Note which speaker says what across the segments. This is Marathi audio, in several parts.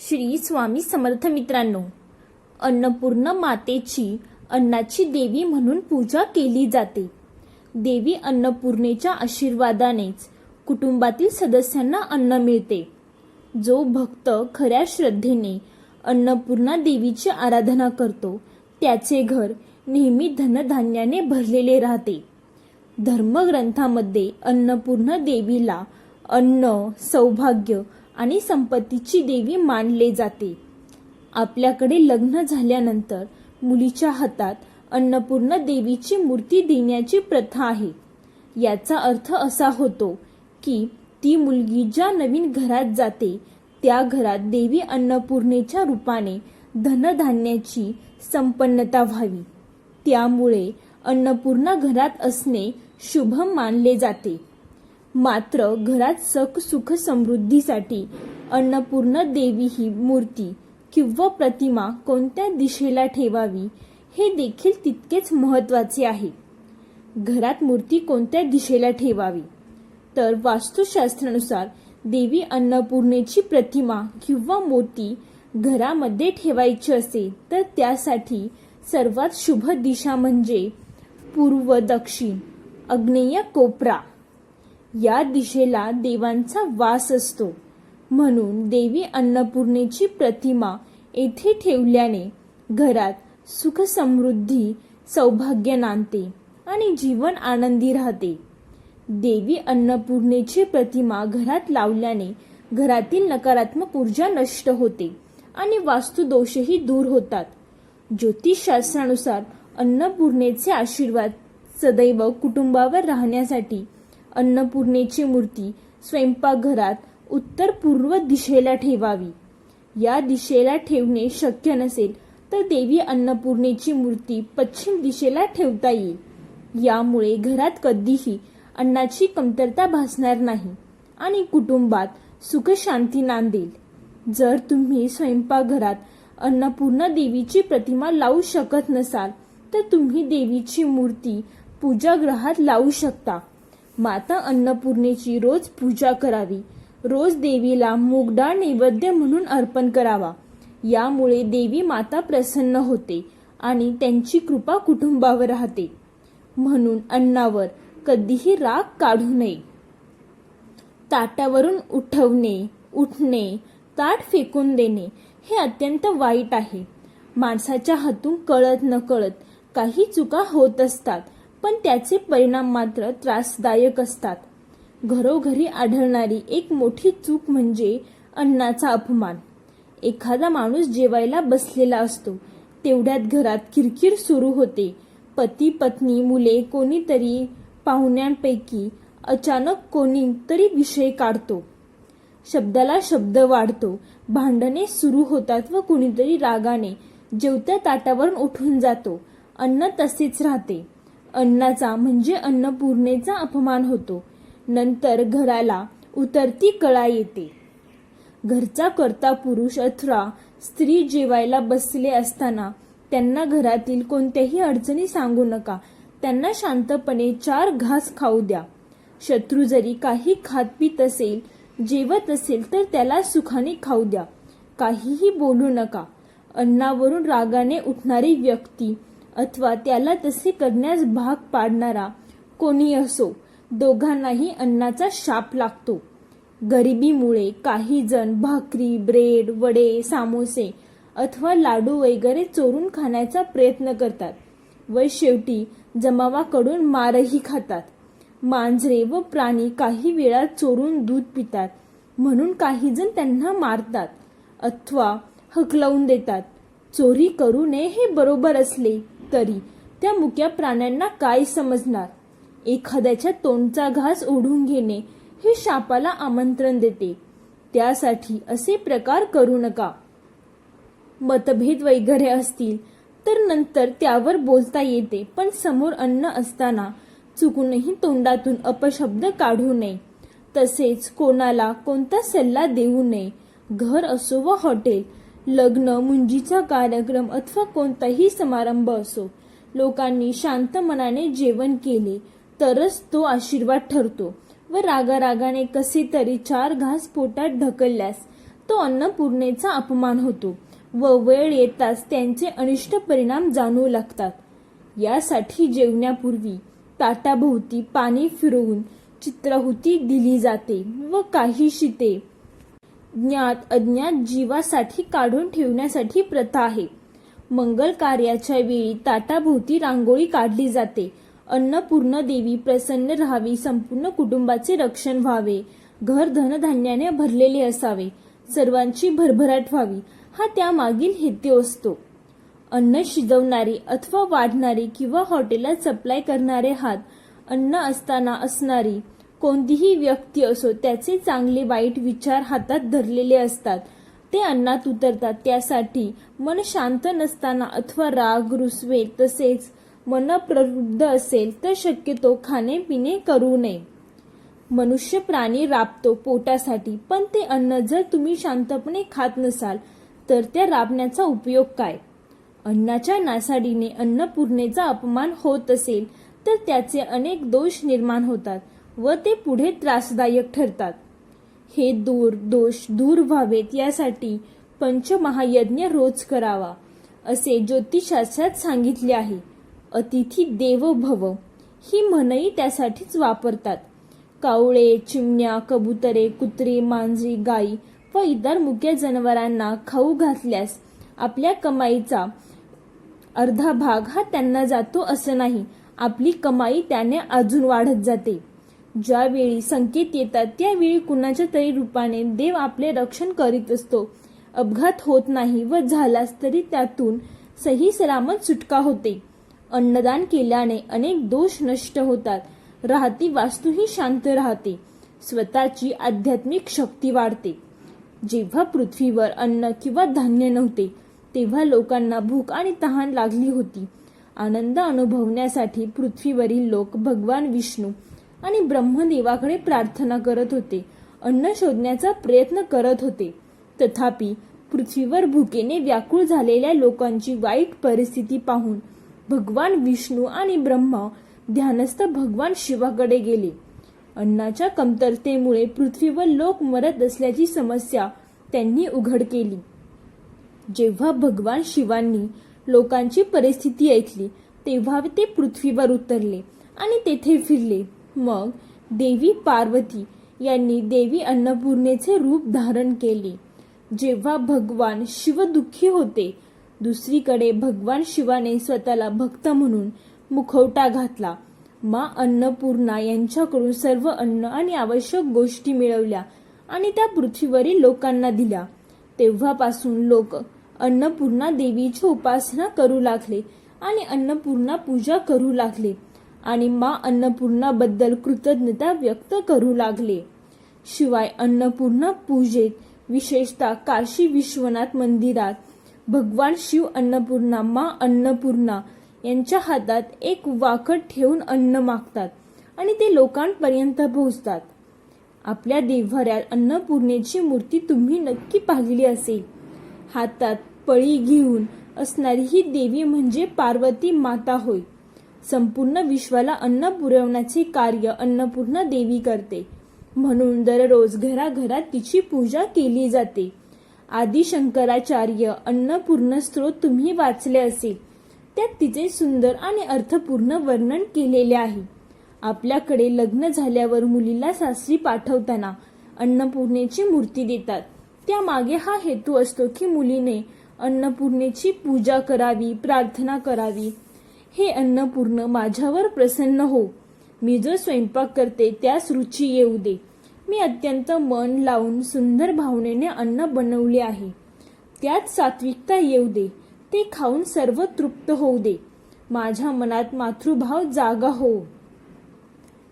Speaker 1: श्री स्वामी समर्थ मित्रांनो अन्नपूर्ण मातेची अन्नाची देवी म्हणून पूजा केली जाते. देवी अन्नपूर्णेच्या आशीर्वादानेच कुटुंबातील सदस्यांना अन्न मिळते. जो भक्त खऱ्या श्रद्धेने अन्नपूर्णा देवीची आराधना करतो त्याचे घर नेहमी धनधान्याने भरलेले राहते. धर्मग्रंथामध्ये अन्नपूर्ण देवीला अन्न सौभाग्य आणि संपत्तीची देवी मानले जाते. आपल्याकडे लग्न झाल्यानंतर मुलीच्या हातात अन्नपूर्ण देवीची मूर्ती देण्याची प्रथा आहे. याचा अर्थ असा होतो की ती मुलगी ज्या नवीन घरात जाते त्या घरात देवी अन्नपूर्णेच्या रूपाने धनधान्याची संपन्नता व्हावी. त्यामुळे अन्नपूर्णा घरात असणे शुभ मानले जाते. मात्र घरात सख सुख समृद्धीसाठी अन्नपूर्ण देवी ही मूर्ती किंवा प्रतिमा कोणत्या दिशेला ठेवावी हे देखील तितकेच महत्त्वाचे आहे. घरात मूर्ती कोणत्या दिशेला ठेवावी? तर वास्तुशास्त्रानुसार देवी अन्नपूर्णेची प्रतिमा किंवा मूर्ती घरामध्ये ठेवायची असेल तर त्यासाठी सर्वात शुभ दिशा म्हणजे पूर्व दक्षिण अग्नेय कोपरा. या दिशेला देवांचा वास असतो. म्हणून देवी अन्नपूर्णेची प्रतिमा येथे ठेवल्याने घरात सुख समृद्धी सौभाग्य नांदते आणि जीवन आनंदी राहते. देवी अन्नपूर्णेची प्रतिमा घरात लावल्याने घरातील नकारात्मक ऊर्जा नष्ट होते आणि वास्तुदोषही दूर होतात. ज्योतिषशास्त्रानुसार अन्नपूर्णेचे आशीर्वाद सदैव कुटुंबावर राहण्यासाठी अन्नपूर्णेची मूर्ती स्वयंपाकघरात उत्तर पूर्व दिशेला ठेवावी. या दिशेला ठेवणे शक्य नसेल तर देवी अन्नपूर्णेची मूर्ती पश्चिम दिशेला ठेवता येईल. यामुळे घरात कधीही अन्नाची कमतरता भासणार नाही आणि कुटुंबात सुखशांती नांदेल. जर तुम्ही स्वयंपाकघरात अन्नपूर्णा देवीची प्रतिमा लावू शकत नसाल तर तुम्ही देवीची मूर्ती पूजागृहात लावू शकता. माता अन्नपूर्णेची रोज पूजा करावी. रोज देवीला मूगडाळ नैवेद्य म्हणून अर्पण करावा. यामुळे देवी माता प्रसन्न होते आणि त्यांची कृपा कुटुंबावर राहते. म्हणून अन्नावर कधीही राग काढू नये. ताटावरून उठवणे उठणे ताट फेकून देणे हे अत्यंत वाईट आहे. माणसाच्या हातून कळत नकळत काही चुका होत असतात. पण त्याचे परिणाम मात्र त्रासदायक असतात. घरोघरी आढळणारी एक मोठी चूक म्हणजे अन्नाचा अपमान. एखादा माणूस जेवायला बसलेला असतो. तेवढ्यात घरात किरकिर सुरू होते. पती पत्नी मुले कोणीतरी पाहुण्यांपैकी अचानक कोणीतरी विषय काढतो. शब्दाला शब्द वाढतो. भांडणे सुरू होतात व कुणीतरी रागाने जेवत्या ताटावरून उठून जातो. अन्न तसेच राहते. अन्नाचा म्हणजे अन्नपूर्णेचा अपमान होतो. नंतर घराला उतरती कळा येते. घरचा करता पुरुष अथवा स्त्री जेवायला बसले असताना त्यांना घरातील कोणत्याही अडचणी सांगू नका. त्यांना शांतपणे चार घास खाऊ द्या. शत्रू जरी काही खात पित असेल जेवत असेल तर त्याला सुखाने खाऊ द्या. काहीही बोलू नका. अन्नावरून रागाने उठणारी व्यक्ती अथवा त्याला तसे करण्यास भाग पाडणारा कोणी असो दोघांनाही अन्नाचा शाप लागतो. गरिबीमुळे काही जण भाकरी ब्रेड वडे सामोसे अथवा लाडू वगैरे चोरून खाण्याचा प्रयत्न करतात. व शेवटी जमावाकडून मारही खातात. मांजरे व प्राणी काही वेळा चोरून दूध पितात म्हणून काही जण त्यांना मारतात अथवा हकलवून देतात. चोरी करू नये हे बरोबर असले तरी त्या मुक्या प्राण्यांना काय समजणार? एखाद्याच्या तोंडचा घास ओढून घेणे हे शापाला आमंत्रण देते. त्यासाठी असे प्रकार करू नका. मतभेद वगैरे असतील तर नंतर त्यावर बोलता येते पण समोर अन्न असताना चुकूनही तोंडातून अपशब्द काढू नये. तसेच कोणाला कोणता सल्ला देऊ नये. घर असो व हॉटेल लग्न मुंजीचा कार्यक्रम अथवा कोणताही समारंभ असो लोकांनी शांत मनाने जेवण केले तरच तो आशीर्वाद ठरतो व रागारागाने कसे तरी चार घास पोटात ढकलल्यास तो अन्नपूर्णेचा अपमान होतो व वेळ येताच त्यांचे अनिष्ट परिणाम जाणवू लागतात. यासाठी जेवण्यापूर्वी ताटाभोवती पाणी फिरवून चित्रहुती दिली जाते व काही शिते ज्ञात अज्ञात जीवासाठी काढून ठेवण्यासाठी प्रथा आहे. मंगल कार्याच्या वेळी ताटाभोवती रांगोळी काढली जाते. अन्नपूर्ण देवी प्रसन्न राहावी संपूर्ण कुटुंबाचे रक्षण व्हावे. घर धनधान्याने भरलेले असावे. सर्वांची भरभराट व्हावी. हा त्यामागील हेतू असतो. अन्न शिजवणारे अथवा वाढणारे किंवा हॉटेलात सप्लाय करणारे हात अन्न असताना असणारी कोणतीही व्यक्ती असो त्याचे चांगले वाईट विचार हातात धरलेले असतात. ते अन्नात उतरतात. त्यासाठी मन शांत नसताना अथवा राग रुसवे तसेच मन प्रवृद्ध असेल तर शक्यतो खाणे पिणे करू नये. मनुष्य प्राणी राबतो पोटासाठी पण ते अन्न जर तुम्ही शांतपणे खात नसाल तर त्या राबण्याचा उपयोग काय? अन्नाच्या नासाडीने अन्नपूर्णेचा अपमान होत असेल तर त्याचे अनेक दोष निर्माण होतात. व ते पुढे त्रासदायक ठरतात. हे दूर दोष दूर व्हावेत यासाठी पंचमहायज्ञ रोज करावा असे ज्योतिषशास्त्रात सांगितले आहे. अतिथी देव भव ही म्हणही त्यासाठीच वापरतात. कावळे चिमण्या कबुतरे कुत्रे मांजरी गाई व इतर मुक्या जनावरांना खाऊ घातल्यास आपल्या कमाईचा अर्धा भाग हा त्यांना जातो असं नाही. आपली कमाई त्याने अजून वाढत जाते. ज्यावेळी संकेत येतात त्यावेळी कुणाच्या तरी रूपाने देव आपले रक्षण करीत असतो. अपघात होत नाही व झालाच तरी त्यातून सही सलामत सुटका होते. अन्नदान केल्याने अनेक दोष नष्ट होतात. राहती वास्तूही शांत राहते. स्वतःची आध्यात्मिक शक्ती वाढते. जेव्हा पृथ्वीवर अन्न किंवा धान्य नव्हते तेव्हा लोकांना भूक आणि तहान लागली होती. आनंद अनुभवण्यासाठी पृथ्वीवरील लोक भगवान विष्णू आणि ब्रह्मदेवाकडे प्रार्थना करत होते. अन्न शोधण्याचा प्रयत्न करत होते. तथापि पृथ्वीवर भुकेने व्याकुळ झालेल्या लोकांची वाईट परिस्थिती पाहून भगवान विष्णू आणि ब्रह्मा ध्यानस्थ भगवान शिवाकडे गेले. अन्नाच्या कमतरतेमुळे पृथ्वीवर लोक मरत असल्याची समस्या त्यांनी उघड केली. जेव्हा भगवान शिवांनी लोकांची परिस्थिती ऐकली तेव्हा ते पृथ्वीवर उतरले आणि तेथे फिरले. मग देवी पार्वती यांनी देवी अन्नपूर्णेचे रूप धारण केले. जेव्हा भगवान शिव दुःखी होते दुसरीकडे भगवान शिवाने स्वतःला भक्त म्हणून मुखवटा घातला. मा अन्नपूर्णा यांच्याकडून सर्व अन्न आणि आवश्यक गोष्टी मिळवल्या आणि त्या पृथ्वीवरील लोकांना दिल्या. तेव्हापासून लोक अन्नपूर्णा देवीची उपासना करू लागले आणि अन्नपूर्णा पूजा करू लागले. आणि मा अन्नपूर्णाबद्दल कृतज्ञता व्यक्त करू लागले. शिवाय अन्नपूर्णा पूजेत विशेषतः काशी विश्वनाथ मंदिरात भगवान शिव अन्नपूर्णा मा अन्नपूर्णा यांच्या हातात एक वाकड ठेवून अन्न मागतात आणि ते लोकांपर्यंत पोहोचतात. आपल्या देव्हाऱ्यात अन्नपूर्णेची मूर्ती तुम्ही नक्की पाहिली असेल. हातात पळी घेऊन असणारी ही देवी म्हणजे पार्वती माता होय. संपूर्ण विश्वाला अन्न पुरवण्याचे कार्य अन्नपूर्णा देवी करते. म्हणून दररोज घराघरात तिची पूजा केली जाते. आदि शंकराचार्य अन्नपूर्ण स्त्रोत तुम्ही वाचले असेल. त्यात तिचे सुंदर आणि अर्थपूर्ण वर्णन केलेले आहे. आपल्याकडे लग्न झाल्यावर मुलीला सासरी पाठवताना अन्नपूर्णेची मूर्ती देतात. त्यामागे हा हेतू असतो की मुलीने अन्नपूर्णेची पूजा करावी प्रार्थना करावी हे अन्नपूर्ण माझ्यावर प्रसन्न हो. मी जो स्वयंपाक करते त्यास रुची येऊ दे. मी अत्यंत मन लावून सुंदर भावनेने अन्न बनवले आहे. त्यात सात्विकता येऊ दे. ते खाऊन सर्व तृप्त होऊ दे. माझ्या मनात मातृभाव जागा हो.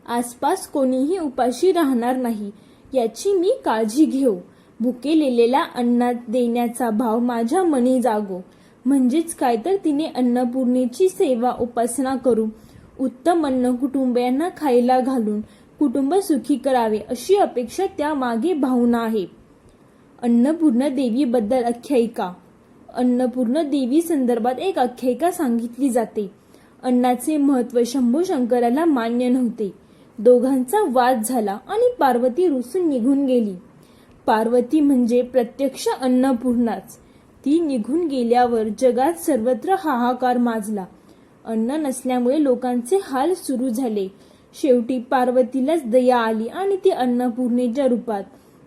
Speaker 1: आसपास कोणीही उपाशी राहणार नाही याची मी काळजी घेऊ. भुकेलेला अन्नात देण्याचा भाव माझ्या मनी जागो. म्हणजेच काय तर तिने अन्नपूर्णेची सेवा उपासना करू उत्तम अन्न कुटुंबियांना खायला घालून कुटुंब सुखी करावे अशी अपेक्षा त्या मागे भावना आहे. अन्नपूर्ण देवीबद्दल आख्यायिका. अन्नपूर्ण देवी संदर्भात एक आख्यायिका सांगितली जाते. अन्नाचे महत्त्व शंभू शंकराला मान्य नव्हते. दोघांचा वाद झाला आणि पार्वती रुसून निघून गेली. पार्वती म्हणजे प्रत्यक्ष अन्नपूर्णाच. ती निघून गेल्यावर जगात सर्वत्र हाहाकार माजला. अन्न नसल्यामुळे लोकांचे हाल सुरू झाले. शेवटी पार्वतीलाच दया आली आणि ती अन्नपूर्णेच्या रूपात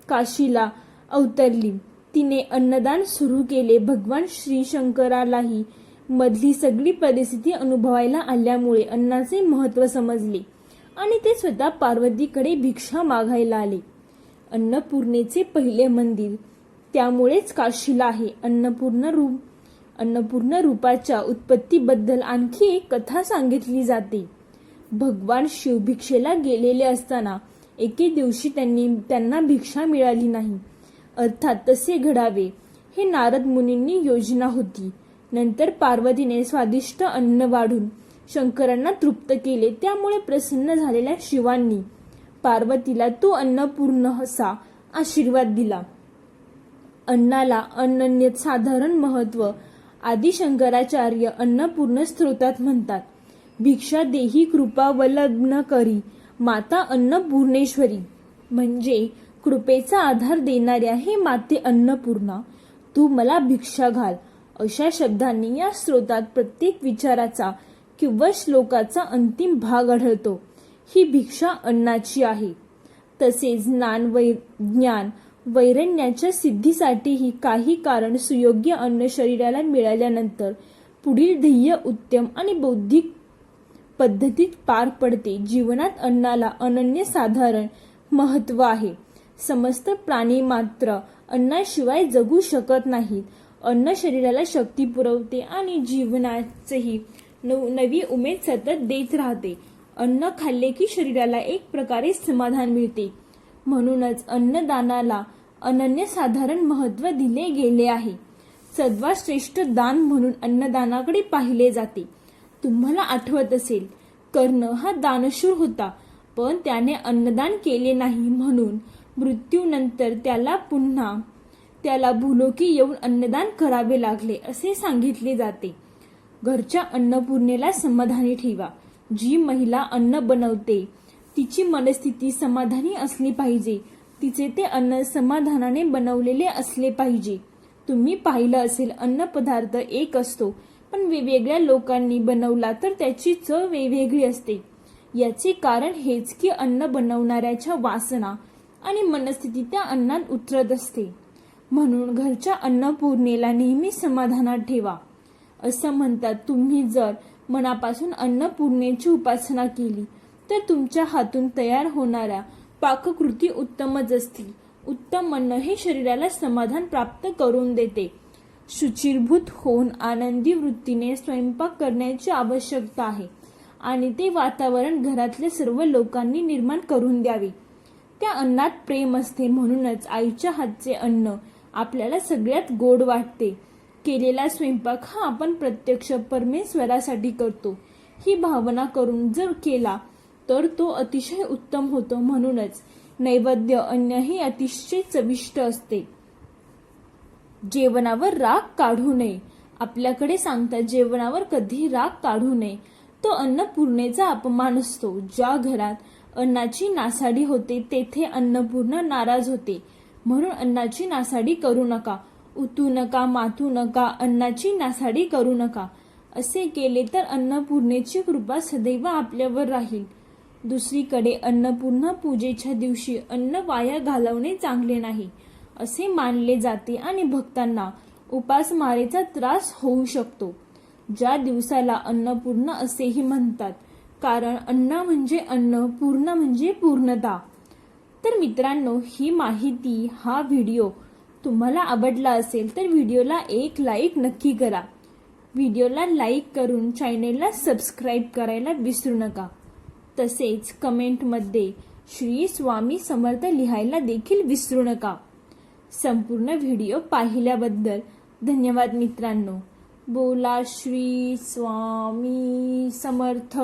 Speaker 1: काशीला अवतरली. तिने अन्नदान सुरू केले. भगवान श्री शंकरालाही मधली सगळी परिस्थिती अनुभवायला आल्यामुळे अन्नाचे महत्त्व समजले आणि ते स्वतः पार्वतीकडे भिक्षा मागायला आले. अन्नपूर्णेचे पहिले मंदिर त्यामुळेच काशीला आहे अन्नपूर्ण रूप. अन्नपूर्ण रूपाच्या उत्पत्तीबद्दल आणखी एक कथा सांगितली जाते. भगवान शिव भिक्षेला गेलेले असताना एके दिवशी त्यांनी त्यांना भिक्षा मिळाली नाही. अर्थात तसे घडावे. हे नारद मुनींनी योजना होती. नंतर पार्वतीने स्वादिष्ट अन्न वाढून शंकरांना तृप्त केले त्यामुळे प्रसन्न झालेल्या शिवांनी पार्वतीला तो अन्नपूर्ण असा आशीर्वाद दिला. अन्नाला अनन्य साधारण महत्त्व आदी शंकराचार्य अन्नपूर्ण स्त्रोतात म्हणतात. भिक्षा देही कृपा वलग्न करी माता अन्नपूर्णेश्वरी. म्हणजे कृपेचा आधार देणाऱ्या हे माते अन्नपूर्णा तू मला भिक्षा घाल. अशा शब्दांनी या स्रोतात प्रत्येक विचाराचा किंवा श्लोकाचा अंतिम भाग आढळतो. ही भिक्षा अन्नाची आहे. तसेच ज्ञान वै ज्ञान वैरण्याच्या सिद्धीसाठीही काही कारण सुयोग्य अन्न शरीराला मिळाल्यानंतर पुढील ध्येय उत्तम आणि बौद्धिक पद्धतीत पार पडते. जीवनात अन्नाला अनन्य साधारण महत्त्व आहे. समस्त प्राणी मात्र अन्नाशिवाय जगू शकत नाहीत. अन्न शरीराला शक्ती पुरवते आणि जीवनाचेही नव नवी उमेद सतत देत राहते. अन्न खाल्ले की शरीराला एक प्रकारे समाधान मिळते. म्हणूनच अन्नदानाला अनन्यसाधारण महत्त्व दिले गेले आहे. सर्वात श्रेष्ठ दान म्हणून अन्नदानाकडे पाहिले जाते. तुम्हाला आठवत असेल कर्ण हा दानशूर होता पण त्याने अन्नदान केले नाही म्हणून मृत्यूनंतर त्याला पुन्हा त्याला भूलोकी येऊन अन्नदान करावे लागले असे सांगितले जाते. घरच्या अन्नपूर्णेला समाधानी ठेवा. जी महिला अन्न बनवते तिची मनस्थिती समाधानी असली पाहिजे. तिचे ते अन्न समाधानाने बनवलेले असले पाहिजे. तुम्ही पाहिलं असेल अन्न पदार्थ एक असतो पण वेगवेगळ्या लोकांनी बनवला तर त्याची चव वेगवेगळी असते. याचे कारण हेच की अन्न बनवणाऱ्याच्या वासना आणि मनस्थिती त्या अन्नात उतरत असते. म्हणून घरच्या अन्नपूर्णेला नेहमी समाधानात ठेवा. असं म्हणतात तुम्ही जर मनापासून अन्नपूर्णेची उपासना केली तर तुमच्या हातून तयार होणाऱ्या पाककृती उत्तमच असतील. उत्तम अन्न हे शरीराला समाधान प्राप्त करून देते. शुचिरभूत होऊन आनंदी वृत्तीने स्वयंपाक करण्याची आवश्यकता आहे आणि ते वातावरण घरातल्या सर्व लोकांनी निर्माण करून द्यावे. त्या अन्नात प्रेम असते म्हणूनच आईच्या हातचे अन्न आपल्याला सगळ्यात गोड वाटते. केलेला स्वयंपाक हा आपण प्रत्यक्ष परमेश्वरासाठी करतो. ही भावना करून जर केला तर तो अतिशय उत्तम होतो म्हणूनच नैवेद्य अन्नही अतिशय चविष्ट असते. जेवणावर राग काढू नये. आपल्याकडे सांगतात जेवणावर कधी राग काढू नये. तो अन्नपूर्णेचा अपमान असतो. ज्या घरात अन्नाची नासाडी होते तेथे अन्नपूर्ण नाराज होते. म्हणून अन्नाची नासाडी करू नका. उतू नका माथू नका अन्नाची नासाडी करू नका. असे केले तर अन्नपूर्णेची कृपा सदैव आपल्यावर राहील. दुसरीकडे अन्नपूर्णा पूजेच्या दिवशी अन्न वाया घालवणे चांगले नाही असे मानले जाते आणि भक्तांना उपासमारेचा त्रास होऊ शकतो. ज्या दिवसाला अन्नपूर्ण असेही म्हणतात कारण अन्न म्हणजे अन्न पूर्ण म्हणजे पूर्णता. तर मित्रांनो ही माहिती हा व्हिडिओ तुम्हाला आवडला असेल तर व्हिडिओला एक लाईक नक्की करा. व्हिडिओला लाईक करून चॅनेलला सबस्क्राईब करायला विसरू नका. तसेच कमेंटमध्ये श्री स्वामी समर्थ लिहायला देखील विसरू नका. संपूर्ण व्हिडिओ पाहिल्याबद्दल धन्यवाद मित्रांनो. बोला श्री स्वामी समर्थ.